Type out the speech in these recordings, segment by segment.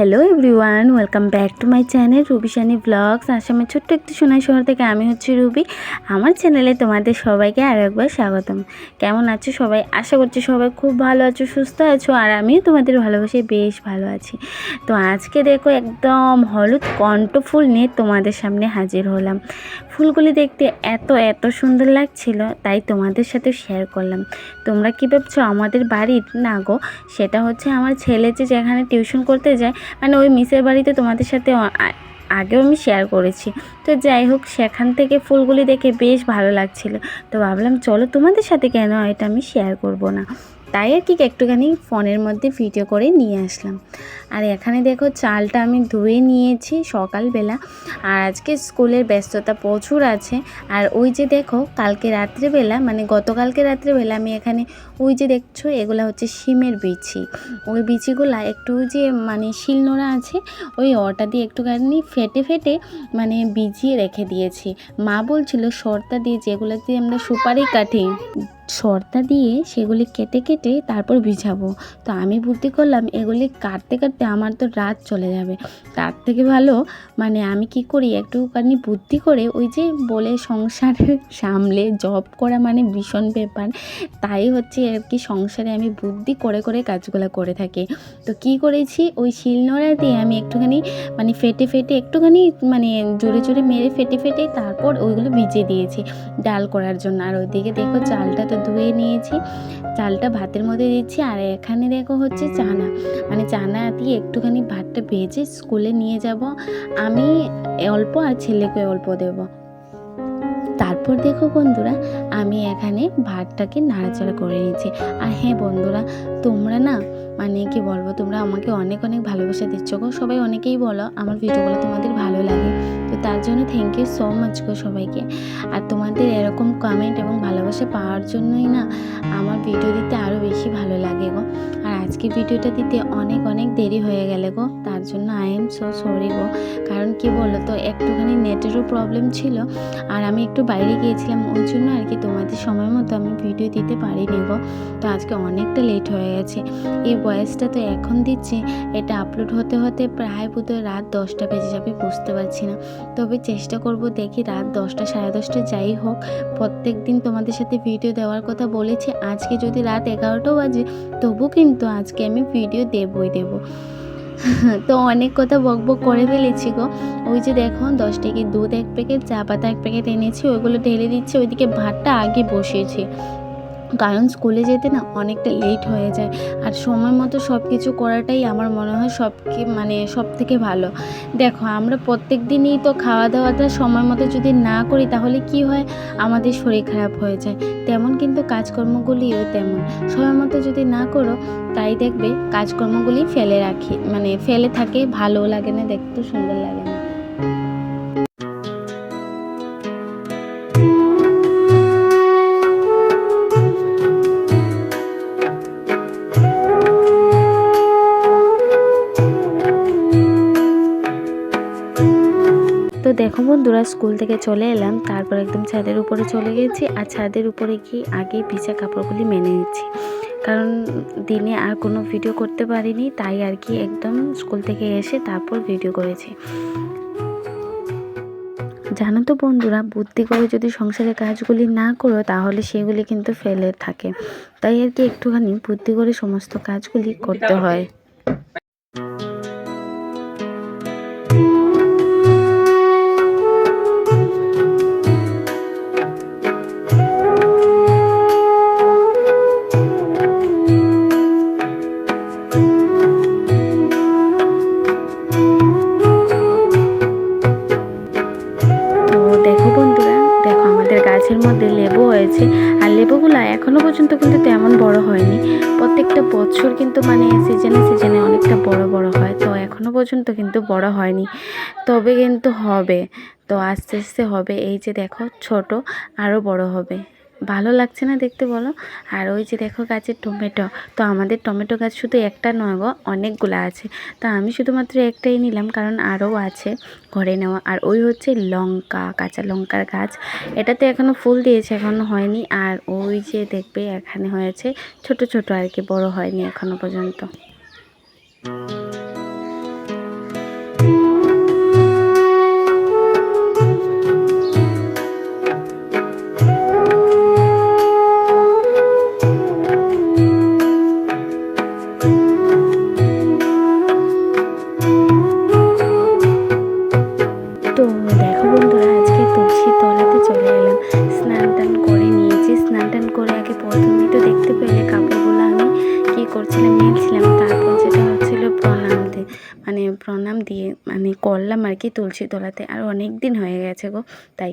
Hello everyone, welcome back to my channel Ruby Sunny vlogs. আসামের ছোট্ট একটি সোনাই শহর থেকে আমি হচ্ছি রুবি। আমার চ্যানেলে তোমাদের সবাইকে আরও একবার স্বাগতম। কেমন আছো সবাই? আশা করছি সবাই খুব ভালো আছো, সুস্থ আছো, আর আমিও তোমাদের ভালোবাসে বেশ ভালো আছি। তো আজকে দেখো একদম হলুদ কণ্ঠফুল নিয়ে তোমাদের সামনে হাজির হলাম। ফুলগুলি দেখতে এত এত সুন্দর লাগছিল, তাই তোমাদের সাথে শেয়ার করলাম। তোমরা কী ভাবছ আমাদের বাড়ির? না গো, সেটা হচ্ছে আমার ছেলে যে যেখানে টিউশন করতে যায় মানে ওই মিসের বাড়িতে তোমাদের সাথে আগেও আমি শেয়ার করেছি। তো যাই হোক, সেখান থেকে ফুলগুলি দেখে বেশ ভালো লাগছিল। তো ভাবলাম, চলো তোমাদের সাথে কেন এটা আমি শেয়ার করব না? তাই আর কি একটুখানি ফোনের মধ্যে ভিডিও করে নিয়ে আসলাম। আর এখানে দেখো চালটা আমি ধুয়ে নিয়েছি সকালবেলা। আর আজকে স্কুলের ব্যস্ততা প্রচুর আছে। আর ওই যে দেখো কালকে রাত্রেবেলা মানে গতকালকে রাত্রেবেলা আমি এখানে ওই যে দেখছ এগুলা হচ্ছে শিমের বিচি। ওই বিচিগুলা একটু যে মানে শিলনোড়া আছে, ওই অটা দিয়ে একটুখানি ফেটে ফেটে মানে বিজিয়ে রেখে দিয়েছি। মা বলছিল সর্তা দিয়ে যেগুলো দিয়ে আমরা সুপারি কাটি সর্তা দিয়ে সেগুলি কেটে কেটে তারপর ভিজাবো। তো আমি বুদ্ধি করলাম, এগুলি কাটতে কাটতে আমার তো রাত চলে যাবে। তার থেকে ভালো মানে আমি কি করি, একটুখানি বুদ্ধি করে ওই যে বলে সংসারে সামলে জব করা মানে ভীষণ ব্যাপার। তাই হচ্ছে আর কি সংসারে আমি বুদ্ধি করে করে কাজগুলো করে থাকি। তো কি করেছি, ওই শিলনোড়া দিয়ে আমি একটুখানি মানে ফেটে ফেটে একটুখানি মানে জোরে জোরে মেরে ফেটে ফেটে তারপর ওইগুলো ভিজিয়ে দিয়েছি ডাল করার জন্য। আর ওইদিকে দেখো চালটা তো ধুয়ে নিয়েছি। চালটা ভাতের মধ্যে দিচ্ছি। আর এখানে দেখো হচ্ছে চানা। মানে চানা দিয়ে একটুখানি ভাতটা ভেজে স্কুলে নিয়ে যাব। আমি অল্প আর ছেলেকে অল্প দেবো। তারপর দেখো বন্ধুরা, আমি এখানে ভাতটাকে নাড়াচাড়া করে নিয়েছি আর হ্যাঁ বন্ধুরা, তোমরা না মানে কি বলব, তোমরা আমাকে অনেক অনেক ভালোবাসা দিচ্ছ গো। সবাই অনেকেই বলো, আমার ভিডিওগুলো তোমাদের ভালো লাগে। তার জন্য থ্যাংক ইউ সো মাচ গো সবাইকে। আর তোমাদের এরকম কমেন্ট এবং ভালোবাসা পাওয়ার জন্যই না আমার ভিডিও দিতে আরও বেশি ভালো লাগে গো। আর আজকে ভিডিওটা দিতে অনেক অনেক দেরি হয়ে গেলে গো, তার জন্য আই এম সো সরি গো। কারণ কি বলো তো একটুখানি নেটেরও প্রবলেম ছিল, আর আমি একটু বাইরে গিয়েছিলাম, ওই জন্য আর কি তোমাদের সময় মতো আমি ভিডিও দিতে পারিনি গো। তো আজকে অনেকটা লেট হয়ে গেছে। এই বয়সটা তো এখন দিচ্ছি, এটা আপলোড হতে হতে প্রায় বোধহয় রাত দশটা বেজে যাবে, বুঝতে পারছি না। তবে চেষ্টা করব দেখি রাত দশটা, সাড়ে দশটা যাই হোক। প্রত্যেক দিন তোমাদের সাথে ভিডিও দেওয়ার কথা বলেছি। আজকে যদি রাত এগারোটাও বাজে, তবু কিন্তু আজকে আমি ভিডিও দেবই দেবো। তো অনেক কথা বক বক করে ফেলেছি গো। ওই যে দেখো দশ টাকি দুধ এক প্যাকেট, চা পাতা এক প্যাকেট এনেছি, ওইগুলো ঢেলে দিচ্ছি, ওইদিকে ভাতটা আগে বসিয়েছি। কারণ স্কুলে যেতে না অনেকটা লেট হয়ে যায়। আর সময় মতো সব কিছু করাটাই আমার মনে হয় সব মানে সব থেকে ভালো। দেখো, আমরা প্রত্যেক দিনই তো খাওয়া দাওয়াটা সময় মতো যদি না করি, তাহলে কি হয়? আমাদের শরীর খারাপ হয়ে যায়। তেমন কিন্তু কাজকর্মগুলিও তেমন। সময় মতো যদি না করো, তাই দেখবে কাজকর্মগুলি ফেলে রাখি মানে ফেলে থাকে ভালো লাগে না, দেখতে সুন্দর লাগে না। তো দেখো বন্ধুরা, স্কুল থেকে চলে এলাম। তারপর একদম ছাদের উপরে চলে গেছি আর ছাদের উপরে গিয়ে আগে ভিজা কাপড়গুলি মেনে নিচ্ছি। কারণ দিনে আর কোনো ভিডিও করতে পারিনি, তাই আর কি একদম স্কুল থেকে এসে তারপর ভিডিও করেছি। জানো তো বন্ধুরা, বুদ্ধি করে যদি সংসারের কাজগুলি না করো, তাহলে সেগুলি কিন্তু ফেলে থাকে। তাই আর কি একটুখানি বুদ্ধি করে সমস্ত কাজগুলি করতে হয়। গাছের মধ্যে লেবু হয়েছে। আর লেবুগুলো এখনও পর্যন্ত কিন্তু তেমন বড় হয়নি। প্রত্যেকটা বছর কিন্তু মানে সিজনে সিজনে অনেকটা বড় বড় হয়। তো এখনও পর্যন্ত কিন্তু বড় হয়নি। তবে কিন্তু হবে। তো আস্তে আস্তে হবে। এই যে দেখো, ছোট আরও বড় হবে। ভালো লাগছে না দেখতে বলো? আর ওই যে দেখো গাছের টমেটো। তো আমাদের টমেটো গাছ শুধু একটা নয় গো, অনেকগুলো আছে। তো আমি শুধুমাত্র একটাই নিলাম, কারণ আরও আছে ঘরে নেওয়া। আর ওই হচ্ছে লঙ্কা, কাঁচা লঙ্কার গাছ। এটাতে এখনও ফুল দিয়েছে এখনও হয়নি। আর ওই যে দেখবে, এখানে হয়েছে ছোট ছোট আর কি, বড় হয়নি এখনও পর্যন্ত। করলাম আর কি তুলসী তলাতে। আর অনেক দিন হয়ে গেছে গো, তাই।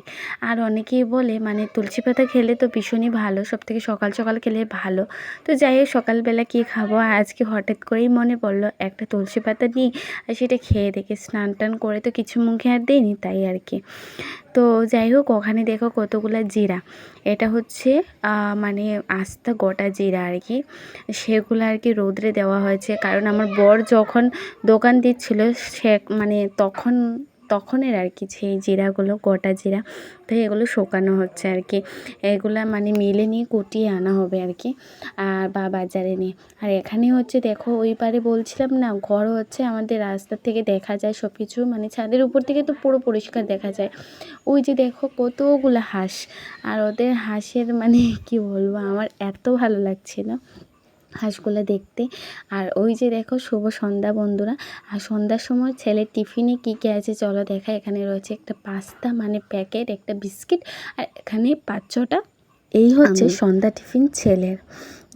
আর অনেকেই বলে মানে তুলসী পাতা খেলে তো ভীষণই ভালো সব থেকে সকাল সকাল খেলে ভালো। তো যাই হোক, সকালবেলা কী খাব? আজকে হঠাৎ করেই মনে পড়ল, একটা তুলসী পাতা নিই আর সেটা খেয়ে দেখে স্নান টান করে তো কিছু মুখে আর দিইনি, তাই আর কি। তো যাই হোক, ওখানে দেখো কতগুলো জিরা। এটা হচ্ছে মানে আস্তা গোটা জিরা আর কি। সেগুলো আর কি রোদ্রে দেওয়া হয়েছে। কারণ আমার বর যখন দোকান দিচ্ছিল, সে মানে তখন, তখনের আর কি সেই জিরাগুলো, গোটা জিরা, তো এগুলো শোকানো হচ্ছে আর কি এগুলো মানে মিলে নিয়ে কুটিয়ে আনা হবে আর কি আর বা বাজারে নিয়ে। আর এখানে হচ্ছে দেখো, ওই পারে বলছিলাম না, ঘর হচ্ছে আমাদের রাস্তার থেকে দেখা যায় সব কিছু মানে ছাদের উপর থেকে তো পুরো পরিষ্কার দেখা যায়। ওই যে দেখো কতগুলো হাঁস, আর ওদের হাঁসের মানে কি বলব, আমার এত ভালো লাগছিল হাঁসগুলো দেখতে। আর ওই যে দেখো শুভ সন্ধ্যা বন্ধুরা। আর সন্ধ্যার সময় ছেলের টিফিনে কী কী আছে চলো দেখা এখানে রয়েছে একটা পাস্তা মানে প্যাকেট একটা বিস্কিট আর এখানে পাঁচ ছটা। এই হচ্ছে সন্ধ্যা টিফিন ছেলের।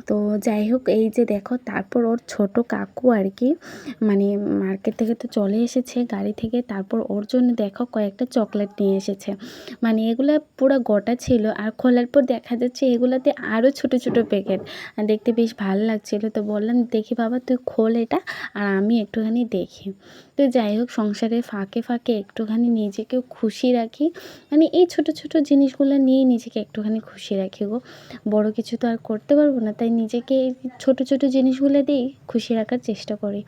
তো যাই হোক, এই যে দেখো, তারপর ওর ছোট কাকু আর কি মানে মার্কেট থেকে তো চলে এসেছে গাড়ি থেকে, তারপর ওর জন্য দেখো কয়েকটা চকলেট নিয়ে এসেছে। মানে এগুলো পুরো গোটা ছিল, আর খোলার পর দেখা যাচ্ছে এগুলাতে আরও ছোট ছোট প্যাকেট দেখতে বেশ ভালো লাগছিল। তো বললাম, দেখি বাবা, তুই খোল এটা, আর আমি একটুখানি দেখি। তো যাই হোক সংসারের ফাঁকে ফাঁকে একটুখানি নিজেকেও খুশি রাখি। মানে এই ছোট ছোট জিনিসগুলো নিয়ে নিজেকে একটুখানি খুশি রাখি গো। বড় কিছু তো আর করতে পারব না, তাই নিজেকে ছোটো, ছোট জিনিসগুলো দিয়েই খুশি রাখার চেষ্টা করি।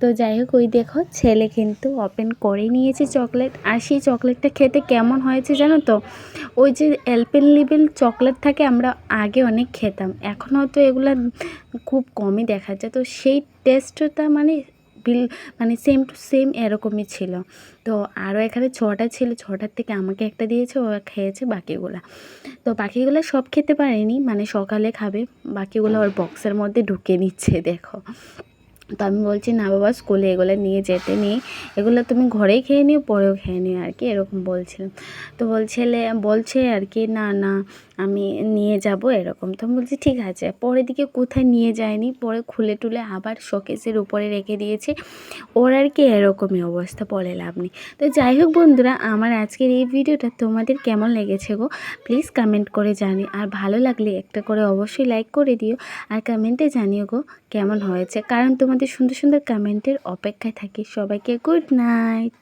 তো যাই হোক, ওই দেখো ছেলে কিন্তু ওপেন করে নিয়েছে চকলেট আর সেই চকলেটটা খেতে কেমন হয়েছে জানো তো? ওই যে অ্যালপেন লিবেল চকলেট থাকে, আমরা আগে অনেক খেতাম। এখন হয়তো এগুলো খুব কমই দেখা যায়। তো সেই টেস্টটা মানে বিল মানে সেম টু সেম এরকমই ছিল। তো আরও এখানে ছটা ছিল, ছটার থেকে আমাকে একটা দিয়েছে, ও খেয়েছে বাকিগুলা। তো বাকিগুলো সব খেতে পারেনি মানে সকালে খাবে, বাকিগুলো ওর বক্সের মধ্যে ঢুকে নিচ্ছে, দেখো। তো আমি বলছি, না বাবা স্কুলে এগুলো নিয়ে যেতে নেই। এগুলো তুমি ঘরেই খেয়ে নিও, পরেও খেয়ে নিও আর কি, এরকম বলছিলাম তো বলছিলে বলছে আর কি, না না আমি নিয়ে যাব এরকম। তো বলছি, ঠিক আছে। পরের দিকে কোথায় নিয়ে যায়নি, পরে খুলে টুলে আবার শোকেসের উপরে রেখে দিয়েছে। ওর আর কি এরকমই অবস্থা, বলে লাভ নেই। তো যাই হোক বন্ধুরা, আমার আজকের এই ভিডিওটা তোমাদের কেমন লেগেছে গো? প্লিজ কমেন্ট করে জানি। আর ভালো লাগলে একটা করে অবশ্যই লাইক করে দিও। আর কমেন্টে জানিও গো, কেমন হয়েছে? কারণ তোমাদের সুন্দর সুন্দর কমেন্টের অপেক্ষায় থাকি। সবাইকে গুড নাইট